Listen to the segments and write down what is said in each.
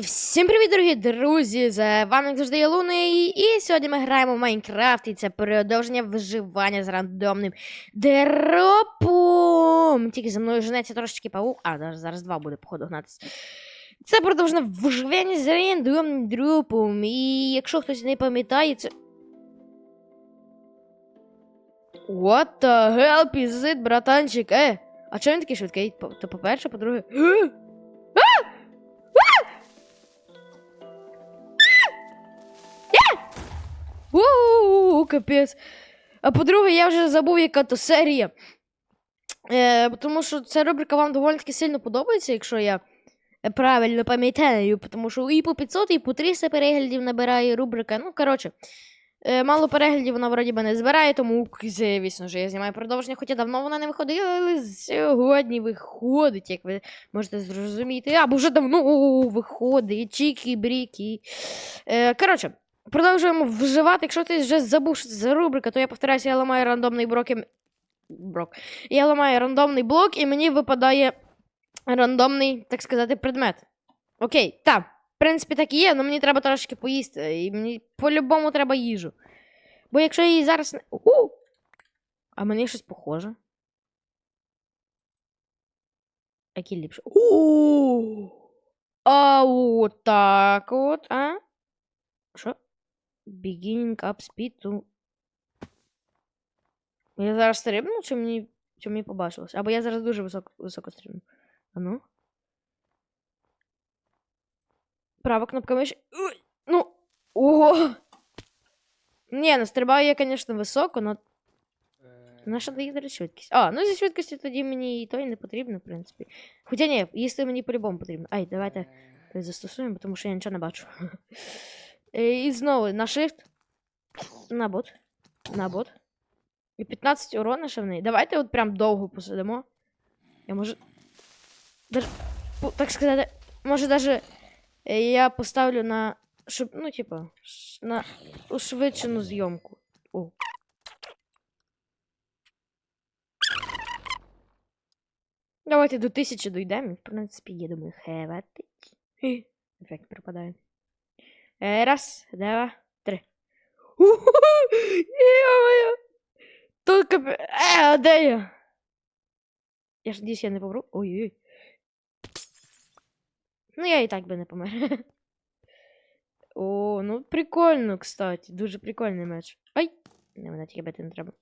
всім привіт, дорогі друзі! З вами як завжди я Луни, і сьогодні ми граємо в Майнкрафт, і це продовження виживання з рандомним дропом. Тільки за мною женеться трошечки паук. А, зараз два буде, походу, гнатися. Це продовження виживання з рандомним дропом. І якщо хтось не пам'ятає, це. What the hell is it, братанчик? Е, а чого він такий швидкий? То по-перше, по-друге. Ууу, капець. А по-друге, я вже забув, яка то серія. Е, тому що ця рубрика вам доволі таки сильно подобається, якщо я правильно пам'ятаю. Тому що і по 500, і по 300 переглядів набирає рубрика. Ну, коротше, е, мало переглядів вона вроді би не збирає, тому, звісно ж, я знімаю продовження, хоча давно вона не виходила, але сьогодні виходить, як ви можете зрозуміти. Або вже давно виходить. Чікі-брікі. Е, коротше. Продовжуємо вживати. Якщо ти вже забув, що це за рубрика, то я повторяюся, я ламаю рандомний брок. І... брок. Я ламаю рандомний блок, і мені випадає рандомний, так сказати, предмет. Окей, так. В принципі, так і є, але мені треба трошки поїсти. І мені по-любому треба їжу. Бо якщо я її зараз не. У! А мені щось похоже. Які ліпше. У! А от так от, а? Що? Beginning up speed to... Я зараз стрибну, чи мені, чи мені побачилось? Або я зараз дуже високо, високо стрибну. А ну? Права кнопка миші. Ну, ого! Ні, ну стрибаю я, звісно, високо, но наша доїде швидкість. А, ну зі швидкості тоді мені і то і не потрібно, в принципі. Хоча ні, їсти мені по-любому потрібно. Ай, давайте застосуємо, тому що я нічого не бачу. Е, І знову на shift. На бот. На бот. І 15 урона ще. Давайте от прям довго посидимо. Я можу. Даже, так сказати, може даже е, я поставлю на. Щоб, ну, типа, на ушвидшену зйомку. О. Давайте до тисячі дійдемо. В принципі, я думаю, хватить. Ефект пропадає. Раз, два, три. Йо-моє! Кап... Е, а де я? Я ж надіюсь, я не помру. Ой-ой-ой. Ну, я і так би не помер. О, ну прикольно, кстати. Дуже прикольний меч. Ай! Не мене тільки бити не треба.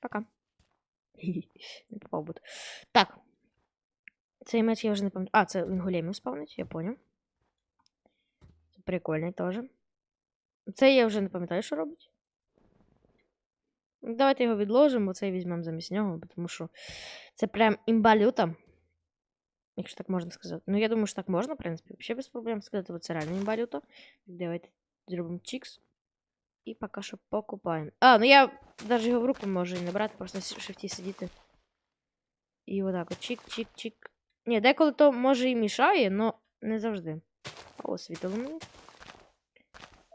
Пока. Не попав бут. Так. Цей меч я вже не пам'ятаю. А, це големів спавнить, я поняв. Це прикольний теж. Цей я вже не пам'ятаю, що робить. Давайте його відложимо, цей візьмемо замість нього, тому що це прям імбалюта. Якщо так можна сказати. Ну, я думаю, що так можна, в принципі, взагалі без проблем сказати, бо це реально імбалюта. Давайте зробимо чікс. І поки що покупаємо. А, ну я навіть його в руку можу не брати, просто на шифті сидіти. І отак от чик-чик-чик. Ні, деколи то може і мішає, але не завжди. О, світило мені.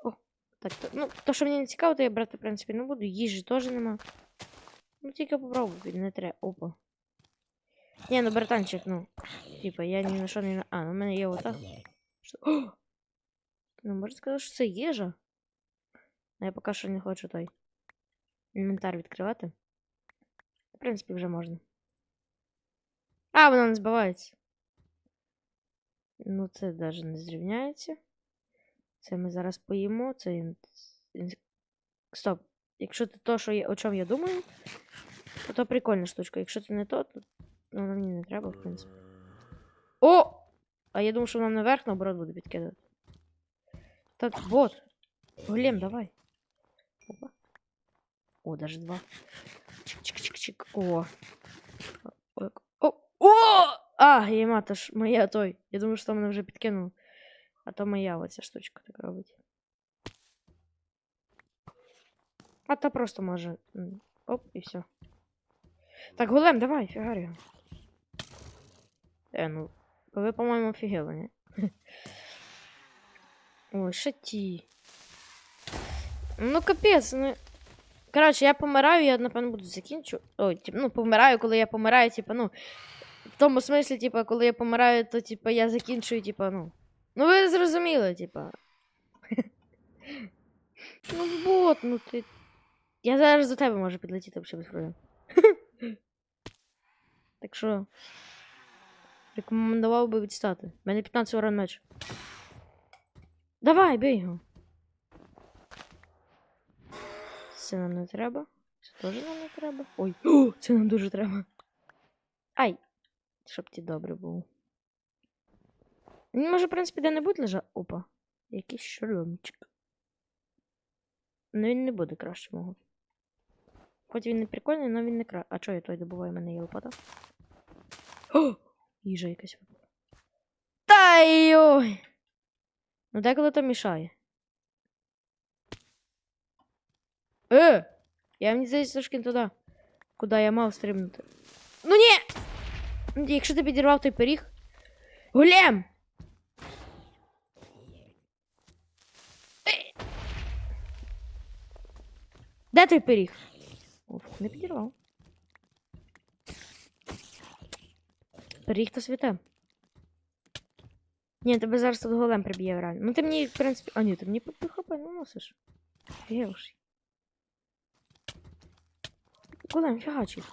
О, так, то, ну, то, що мені не цікаво, то я брати, в принципі, не буду. Їжі теж нема. Ну, тільки попробуй, не треба. Опа. Ні, ну, братанчик, ну. Типа, я ні на що не. А, ну, в мене є отак. Що? О! Ну, можна сказати, що це їжа. Ну, я поки що не хочу той. Інвентар відкривати. В принципі, вже можна. А, воно не збивається. Ну, це навіть не зрівняється. Це ми зараз поїмо. Це. ін- ін- Стоп. Якщо це то, що я, о чому я думаю, то то прикольна штучка. Якщо це не то, то ну, воно мені не треба, в принципі. О! А я думаю, що нам наверх наоборот буде підкидати. Так, бот. Голем, давай. Опа. О, даже два. Чик-чик-чик-чик. О. О! А, єма, то ж моя той. Я думаю, що мене вже підкинуло. А то моя оця штучка так робить. А то просто може. Оп, і все. Так, голем, давай, фігарь його. Е, ну. Ви, по-моєму, офігели, ні? Ой, шаті. Ну, капець, ну. Коротше, я помираю, я, напевно, буду закінчу. Ой, тип, ну, помираю, коли я помираю, типу, ну. В тому смислі, типа, коли я помираю, то типа я закінчую, типа, ну. Ну ви зрозуміли, типа. Ну вот, ну ти. Я зараз до тебе можу підлетіти взагалі без проблем. Так що. Рекомендував би відстати. У мене 15 урон меч. Давай, бий його. Це нам не треба. Це теж нам не треба. Ой, О, це нам дуже треба. Ай! Щоб ти добре був. Він може, в принципі, де-небудь лежати. Опа. Якийсь шоломчик. Ну він не буде краще мого. Хоч він не прикольний, але він не краще. А чого я той добуваю, У мене є лопата? О! Їжа якась випала. Та йой! Ну деколи то мішає. Е! Я мені здається трошки туди. Куди я мав стрибнути. Ну ні! Ну, Якщо ти підірвав той пиріг. Голем! Де той пиріг? О, не підірвав. Пиріг то святе. Ні, тебе зараз тут голем приб'є реально. Ну ти мені, в принципі. А ні, ти мені хп не носиш. Гевший. Голем фігачить.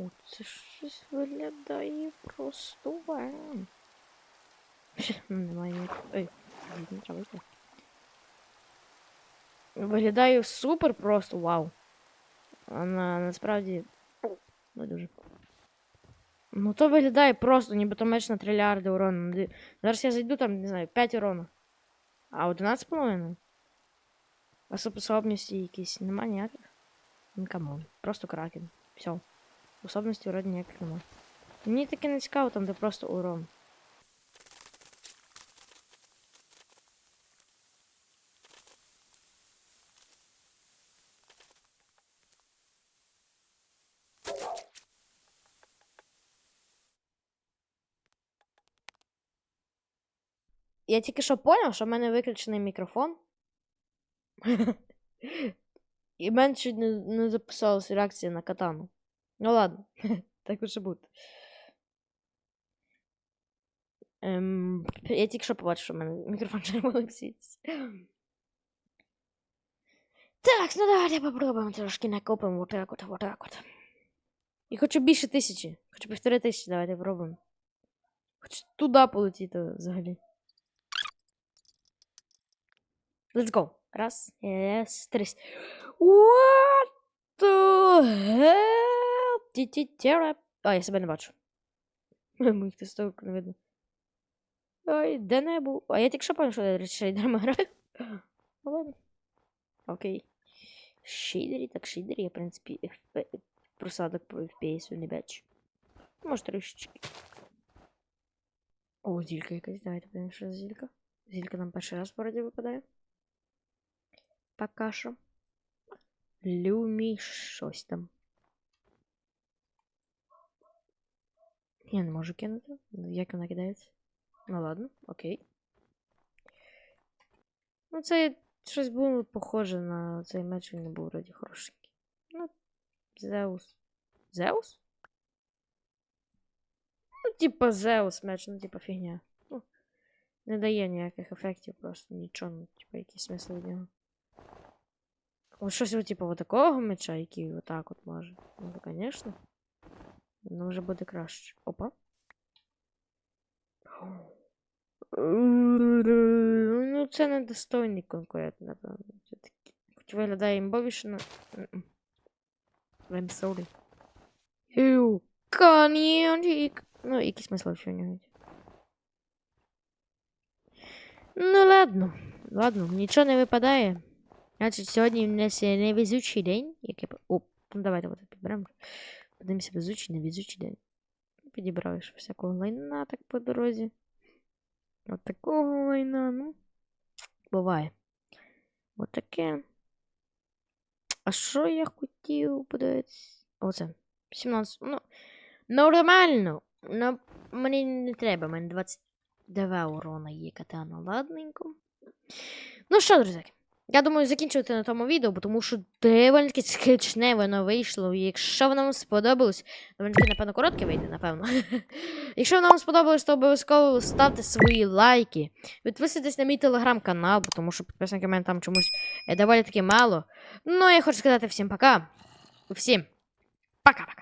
О, це щось виглядає просто вем. Ну, Немає ніякого. Ей, не треба йти. Виглядає супер просто, вау. А на, насправді. Не дуже. Ну то виглядає просто, нібито меч на трильярди урону. Ну, ди- Зараз я зайду там, не знаю, 5 урону. А 11,5? А способності якісь нема ніяких? Ну камон. Просто кракен. Все. Способності вроді ніяких нема. Мені таке не цікаво, там де просто урон. Я тільки що поняв, що в мене виключений мікрофон. І мене чуть не записалась реакція на катану. Ну ладно, так уже буде. Ем, я тільки що побачив, що в мене мікрофон червоний. Так, ну давайте попробуємо трошки накопимо отак от, отак от. І хочу більше тисячі. Хочу півтори тисячі, давайте пробуємо. Хочу туди полетіти взагалі. Let's go. Раз, yes, три. What the hell? Ті-ті-тєре. А, я себе не бачу. Моїх тестовок не видно. Ой, де не був? А я тільки що пам'ятаю, що я шейдерами граю. Ну ладно. Окей. Шейдері, так шейдері, я, в принципі, просадок по FPS не бачу. Може, трішечки. О, зілька якась, давайте подивимося, що за зілька. Зілька нам перший раз вроді випадає. Пока що. Люмі щось там. Я не можу кинути. Як вона кидається? Ну ладно, окей. Ну, це щось було похоже на цей меч, він не був вроді хорошенький. Ну, Зеус. Зеус? Ну, типа Зеус меч, ну, типа фігня. Ну, не дає ніяких ефектів, просто нічого, ну, типа, якийсь смисл від нього. От щось от, типу, такого меча, який отак от може. Ну, звісно. Ну, вже буде краще. Опа. Ну, це недостойний конкурент, напевно. Хоч виглядає імбовіше, м-м. I'm sorry. Ю, коньячик. Ну, який смисл вообще в нього? Ну, ладно. Ладно, нічого не випадає. Значить, сьогодні в нас невезучий день. Як. О, ну давайте от підберемо. Подивимося, везучий, невезучий день. Підібрали ж всякого лайна так по дорозі. От такого лайна, ну. Буває. От таке. А що я хотів подивитися? Оце. 17. Ну. Нормально. Ну, мені не треба, мені 22 урона є катана, ладненько. Ну що, друзяки, Я думаю, закінчувати на тому відео, тому що доволі таки скучне воно вийшло. Якщо воно вам сподобалось, доволі таки, напевно, коротке вийде, напевно. якщо воно вам сподобалось, то обов'язково ставте свої лайки. Підписуйтесь на мій телеграм-канал, тому що підписників мене там чомусь е, доволі таки мало. Ну, я хочу сказати всім пока. Всім пока-пока.